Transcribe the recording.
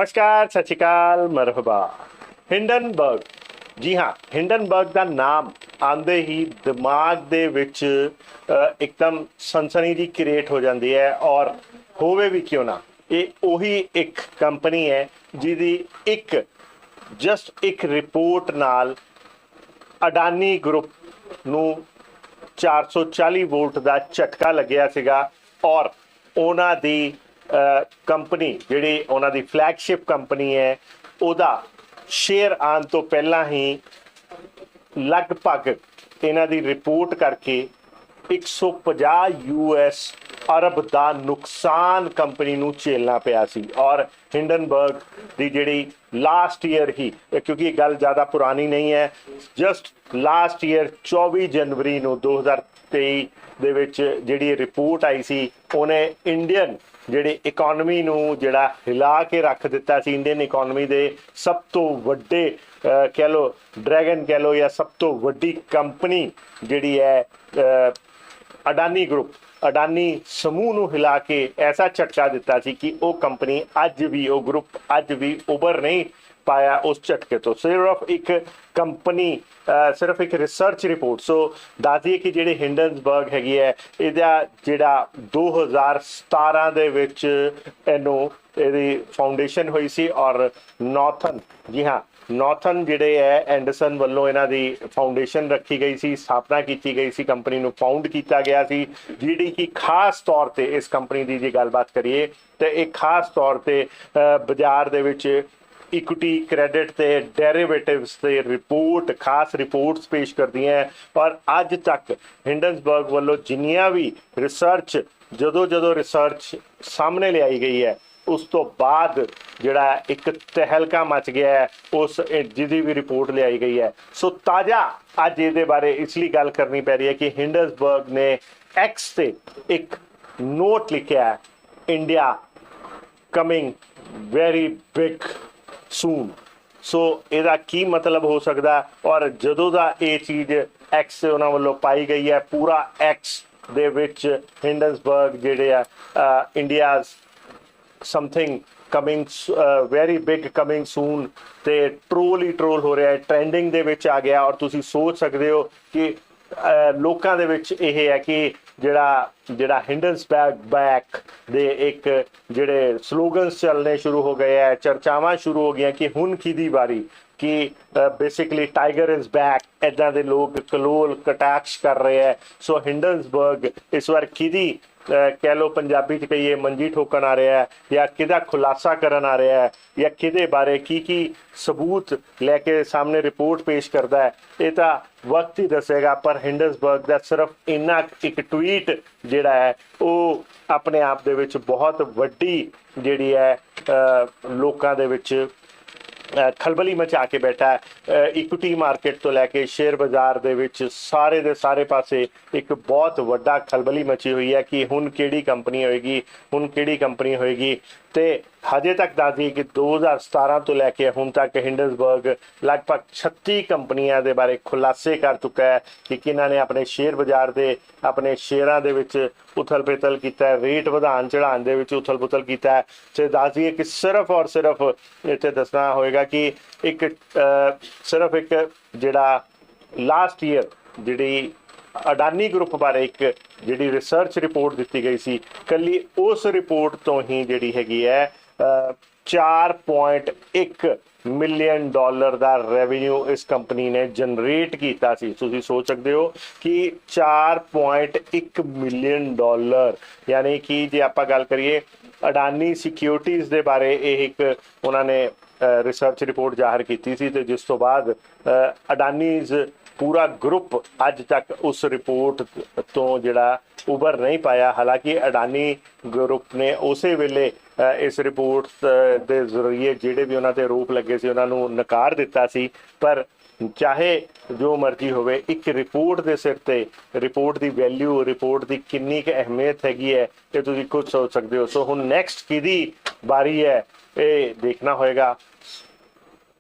ਨਮਸਕਾਰ, ਸਤਿ ਸ਼੍ਰੀ ਅਕਾਲ, ਮਰਹਬਾ। ਹਿੰਡਨਬਰਗ। ਜੀ ਹਾਂ, ਹਿੰਡਨਬਰਗ ਦਾ ਨਾਮ ਆਂਦੇ ਹੀ ਦਿਮਾਗ ਦੇ ਵਿੱਚ ਇੱਕਦਮ ਸਨਸਨੀ ਦੀ ਕ੍ਰੀਏਟ ਹੋ ਜਾਂਦੀ ਹੈ ਔਰ ਹੋਵੇ ਵੀ ਕਿਉਂ ਨਾ, ਇਹ ਉਹੀ ਇੱਕ ਕੰਪਨੀ ਹੈ ਜਿਹਦੀ ਇੱਕ ਜਸਟ ਇੱਕ ਰਿਪੋਰਟ ਨਾਲ ਅਡਾਨੀ ਗਰੁੱਪ ਨੂੰ 440 ਵੋਲਟ ਦਾ ਝਟਕਾ ਲੱਗਿਆ ਸੀਗਾ ਔਰ ਉਹਨਾਂ ਦੀ ਕੰਪਨੀ ਜਿਹੜੀ ਉਹਨਾਂ ਦੀ ਫਲੈਗਸ਼ਿਪ ਕੰਪਨੀ ਹੈ, ਉਹਦਾ ਸ਼ੇਅਰ ਆਉਣ ਤੋਂ ਪਹਿਲਾਂ ਹੀ ਲਗਭਗ ਇਹਨਾਂ ਦੀ ਰਿਪੋਰਟ ਕਰਕੇ 150 ਯੂਐਸ ਅਰਬ ਦਾ ਨੁਕਸਾਨ ਕੰਪਨੀ ਨੂੰ ਝੇਲਣਾ ਪਿਆ ਸੀ। ਔਰ ਹਿੰਡਨਬਰਗ ਦੀ ਜਿਹੜੀ ਲਾਸਟ ਈਅਰ ਹੀ ਕਿਉਂਕਿ ਇਹ ਗੱਲ ਜ਼ਿਆਦਾ ਪੁਰਾਣੀ ਨਹੀਂ ਹੈ ਜਸਟ ਲਾਸਟ ਈਅਰ 24 ਜਨਵਰੀ ਨੂੰ 2023 ਦੇ ਵਿੱਚ ਜਿਹੜੀ ਰਿਪੋਰਟ ਆਈ ਸੀ, ਉਹਨੇ ਇੰਡੀਅਨ ਜਿਹੜੀ ਇਕਨੋਮੀ ਨੂੰ ਜਿਹੜਾ ਹਿਲਾ ਕੇ ਰੱਖ ਦਿੱਤਾ ਸੀ ਇੰਡੀਅਨ ਇਕਨੋਮੀ ਦੇ ਸਭ ਤੋਂ ਵੱਡੇ ਅਹ, ਕਹਿ ਲੋ ਡਰੈਗਨ ਕਹਿ ਲੋ ਜਾਂ ਸਭ ਤੋਂ ਵੱਡੀ ਕੰਪਨੀ ਜਿਹੜੀ ਹੈ ਅਹ, ਅਡਾਨੀ ਗਰੁੱਪ ਅਡਾਨੀ ਸਮੂਹ ਨੂੰ ਹਿਲਾ ਕੇ ਐਸਾ ਝਟਕਾ ਦਿੱਤਾ ਸੀ ਕਿ ਉਹ ਕੰਪਨੀ ਅੱਜ ਵੀ ਉਹ ਗਰੁੱਪ ਅੱਜ ਵੀ ਉਭਰ ਨਹੀਂ ਪਾਇਆ ਉਸ ਝਟਕੇ ਤੋਂ। ਸਿਰਫ ਇੱਕ ਕੰਪਨੀ ਸਿਰਫ ਇੱਕ ਰਿਸਰਚ ਰਿਪੋਰਟ ਸੋ ਦੱਸਦੀਏ ਕਿ ਜਿਹੜੇ ਹਿੰਡਨਸਬਰਗ ਹੈਗੀ ਹੈ, ਇਹਦਾ ਜਿਹੜਾ 2017 ਦੇ ਵਿੱਚ ਇਹਨੂੰ ਇਹਦੀ ਫਾਊਂਡੇਸ਼ਨ ਹੋਈ ਸੀ ਔਰ ਨਾਰਥਨ ਜੀ ਹਾਂ ਨਾਰਥਨ ਜਿਹੜੇ ਹੈ ਐਂਡਰਸਨ ਵੱਲੋਂ ਇਹਨਾਂ ਦੀ ਫਾਊਂਡੇਸ਼ਨ ਰੱਖੀ ਗਈ ਸੀ, ਸਥਾਪਨਾ ਕੀਤੀ ਗਈ ਸੀ, ਕੰਪਨੀ ਨੂੰ ਫਾਊਂਡ ਕੀਤਾ ਗਿਆ ਸੀ, ਜਿਹੜੀ ਕਿ ਖਾਸ ਤੌਰ ਤੇ ਇਸ ਕੰਪਨੀ ਦੀ ਜੇ ਗੱਲਬਾਤ ਕਰੀਏ, ਤੇ ਇਹ ਖਾਸ ਤੌਰ ਤੇ ਬਾਜ਼ਾਰ ਦੇ ਵਿੱਚ ਇਕੁਇਟੀ ਕ੍ਰੈਡਿਟ ਤੇ ਡੈਰੀਵੇਟਿਵਸ ਤੇ ਰਿਪੋਰਟ ਖਾਸ ਰਿਪੋਰਟਸ ਪੇਸ਼ ਕਰਦੀਆਂ ਹੈ। ਪਰ ਅੱਜ ਤੱਕ ਹਿੰਡਨਸਬਰਗ ਵੱਲੋਂ ਜਿੰਨੀਆਂ ਵੀ ਰਿਸਰਚ ਜਦੋਂ ਜਦੋਂ ਰਿਸਰਚ ਸਾਹਮਣੇ ਲਿਆਈ ਗਈ ਹੈ, ਉਸ ਤੋਂ ਬਾਅਦ ਜਿਹੜਾ ਇੱਕ ਤਹਿਲਕਾ ਮਚ ਗਿਆ ਹੈ, ਉਸ ਜਿਹਦੀ ਵੀ ਰਿਪੋਰਟ ਲਿਆਈ ਗਈ ਹੈ। ਸੋ ਤਾਜ਼ਾ ਅੱਜ ਇਹਦੇ ਬਾਰੇ ਇਸ ਲਈ ਗੱਲ ਕਰਨੀ ਪੈ ਰਹੀ ਹੈ ਕਿ ਹਿੰਡਨਸਬਰਗ ਨੇ ਐਕਸ ਤੇ ਇੱਕ ਨੋਟ ਲਿਖਿਆ ਹੈ India coming very big soon so ਇਹਦਾ ਕੀ ਮਤਲਬ ਹੋ ਸਕਦਾ? ਔਰ ਜਦੋਂ ਦਾ ਇਹ ਚੀਜ਼ ਐਕਸ ਉਹਨਾਂ ਵੱਲੋਂ ਪਾਈ ਗਈ ਹੈ, ਪੂਰਾ ਐਕਸ ਦੇ ਵਿੱਚ ਹਿੰਡਨਸਬਰਗ ਜਿਹੜੇ ਆ India's something coming very big coming soon ਤੇ ਟ੍ਰੋਲ ਹੀ ਟ੍ਰੋਲ ਹੋ ਰਿਹਾ ਹੈ ਟ੍ਰੈਂਡਿੰਗ ਦੇ ਵਿੱਚ ਆ ਗਿਆ। ਔਰ ਤੁਸੀਂ ਸੋਚ ਸਕਦੇ ਹੋ ਕਿ ਲੋਕਾਂ ਦੇ ਵਿੱਚ ਇਹ ਹੈ ਕਿ ਜਿਹੜਾ ਜਿਹੜਾ ਹਿੰਡਨਸਬਰਗ ਬੈਕ ਦੇ ਇੱਕ ਜਿਹੜੇ ਸਲੋਗਨਸ ਚੱਲਨੇ ਸ਼ੁਰੂ ਹੋ ਗਏ ਹੈ ਚਰਚਾਵਾਂ ਸ਼ੁਰੂ ਹੋ ਗਈਆਂ ਕਿ ਹੁਣ ਕਿਹਦੀ ਵਾਰੀ? ਕਿ ਬੇਸਿਕਲੀ ਟਾਈਗਰ ਇਜ਼ ਬੈਕ ਇਦਾਂ ਦੇ ਲੋਕ ਕਲੋਲ, ਕਟਾਕਸ਼ ਕਰ ਰਹੇ ਹੈ ਸੋ ਹਿੰਡਨਸਬਰਗ ਇਸ ਵਾਰ ਕਿਹਦੀ ਕਹਿ ਲੋ ਪੰਜਾਬੀ ਚ ਕਹੀਏ ਮੰਜੀ ਠੋਕਣ ਆ ਰਿਹਾ ਹੈ ਜਾਂ ਕਿਹਦਾ ਖੁਲਾਸਾ ਕਰਨ ਆ ਰਿਹਾ ਹੈ ਜਾਂ ਕਿਹਦੇ ਬਾਰੇ ਕੀ ਕੀ ਸਬੂਤ ਲੈ ਕੇ ਸਾਹਮਣੇ ਰਿਪੋਰਟ ਪੇਸ਼ ਕਰਦਾ ਹੈ, ਇਹ ਤਾਂ ਵਕਤ ਹੀ ਦੱਸੇਗਾ, ਪਰ ਹਿੰਡਸਬਰਗ ਦਾ ਸਿਰਫ ਇੰਨਾ ਇੱਕ ਟਵੀਟ ਜਿਹੜਾ ਹੈ, ਉਹ ਆਪਣੇ ਆਪ ਦੇ ਵਿੱਚ ਬਹੁਤ ਵੱਡੀ ਜਿਹੜੀ ਹੈ ਲੋਕਾਂ ਦੇ ਵਿੱਚ ਖਲਬਲੀ ਮਚਾ ਕੇ ਬੈਠਾ ਹੈ। ਇਕੁਇਟੀ ਮਾਰਕੀਟ ਤੋਂ ਲੈ ਕੇ ਸ਼ੇਅਰ ਬਾਜ਼ਾਰ ਦੇ ਵਿੱਚ ਸਾਰੇ ਦੇ ਸਾਰੇ ਪਾਸੇ ਇੱਕ ਬਹੁਤ ਵੱਡਾ ਖਲਬਲੀ ਮਚੀ ਹੋਈ ਹੈ ਕਿ ਹੁਣ ਕਿਹੜੀ ਕੰਪਨੀ ਹੋਏਗੀ, ਹੁਣ ਕਿਹੜੀ ਕੰਪਨੀ ਹੋਏਗੀ। ਤੇ ਹਜੇ ਤੱਕ ਦੱਸਦੀ ਕਿ 2017 ਤੋਂ ਲੈ ਕੇ ਹੁਣ ਤੱਕ ਹਿੰਡਨਸਬਰਗ ਲਗਭਗ 36 ਕੰਪਨੀਆਂ ਦੇ ਬਾਰੇ ਖੁਲਾਸੇ ਕਰ ਚੁੱਕਾ ਹੈ ਕਿ ਕਿਹਨਾਂ ਨੇ ਆਪਣੇ ਸ਼ੇਅਰ ਬਾਜ਼ਾਰ ਦੇ, ਆਪਣੇ ਸ਼ੇਅਰਾਂ ਦੇ ਵਿੱਚ ਉਥਲ ਪੁਥਲ ਕੀਤਾ ਹੈ ਰੇਟ ਵਧਾਉਣ ਚੜਾਉਣ ਦੇ ਵਿੱਚ ਉਥਲ ਪੁਥਲ ਕੀਤਾ ਹੈ। ਤੇ ਦੱਸ ਕਿ ਸਿਰਫ ਔਰ ਸਿਰਫ ਇੱਥੇ ਦੱਸਣਾ ਹੋਏਗਾ ਕਿ ਇੱਕ ਅਹ, ਸਿਰਫ ਇੱਕ ਜਿਹੜਾ ਲਾਸਟ ਈਅਰ ਜਿਹੜੀ ਅਡਾਨੀ ਗਰੁੱਪ ਬਾਰੇ ਇੱਕ ਜਿਹੜੀ ਰਿਸਰਚ ਰਿਪੋਰਟ ਦਿੱਤੀ ਗਈ ਸੀ ਕੱਲੀ ਉਸ ਰਿਪੋਰਟ ਤੋਂ ਹੀ ਜਿਹੜੀ ਹੈਗੀ ਹੈ ਅਹ, 4.1 ਮਿਲੀਅਨ ਡਾਲਰ ਦਾ ਰੈਵਨਿਊ ਇਸ ਕੰਪਨੀ ਨੇ ਜਨਰੇਟ ਕੀਤਾ ਸੀ। ਤੁਸੀਂ ਸੋਚ ਸਕਦੇ ਹੋ ਕਿ 4.1 ਮਿਲੀਅਨ ਡਾਲਰ ਯਾਨੀ ਕਿ ਜੇ ਆਪਾਂ ਗੱਲ ਕਰੀਏ ਅਡਾਨੀ ਸਿਕਿਉਰਿਟੀਜ਼ ਦੇ ਬਾਰੇ ਇਹ ਇੱਕ ਉਹਨਾਂ ਨੇ ਰਿਸਰਚ ਰਿਪੋਰਟ ਜ਼ਾਹਰ ਕੀਤੀ ਸੀ ਤੇ ਜਿਸ ਤੋਂ ਬਾਅਦ ਅਡਾਨੀਜ਼ ਪੂਰਾ ਗਰੁੱਪ ਅੱਜ ਤੱਕ ਉਸ ਰਿਪੋਰਟ ਤੋਂ ਜਿਹੜਾ ਉਭਰ ਨਹੀਂ ਪਾਇਆ। ਹਾਲਾਂਕਿ ਅਡਾਨੀ ਗਰੁੱਪ ਨੇ ਉਸੇ ਵੇਲੇ ਇਸ ਰਿਪੋਰਟ ਦੇ ਜ਼ਰੀਏ ਜਿਹੜੇ ਵੀ ਉਹਨਾਂ ਤੇ ਆਰੋਪ ਲੱਗੇ ਸੀ, ਉਹਨਾਂ ਨੂੰ ਨਕਾਰ ਦਿੱਤਾ ਸੀ। ਪਰ ਚਾਹੇ ਜੋ ਮਰਜ਼ੀ ਹੋਵੇ, ਇੱਕ ਰਿਪੋਰਟ ਦੇ ਸਿਰ ਤੇ ਰਿਪੋਰਟ ਦੀ ਵੈਲਿਊ ਰਿਪੋਰਟ ਦੀ ਕਿੰਨੀ ਕੁ ਅਹਿਮੀਅਤ ਹੈਗੀ ਹੈ, ਇਹ ਤੁਸੀਂ ਕੁਝ ਸੋਚ ਸਕਦੇ ਹੋ। ਸੋ ਹੁਣ ਨੈਕਸਟ ਕਿਹਦੀ ਵਾਰੀ ਹੈ, ਇਹ ਦੇਖਣਾ ਹੋਏਗਾ।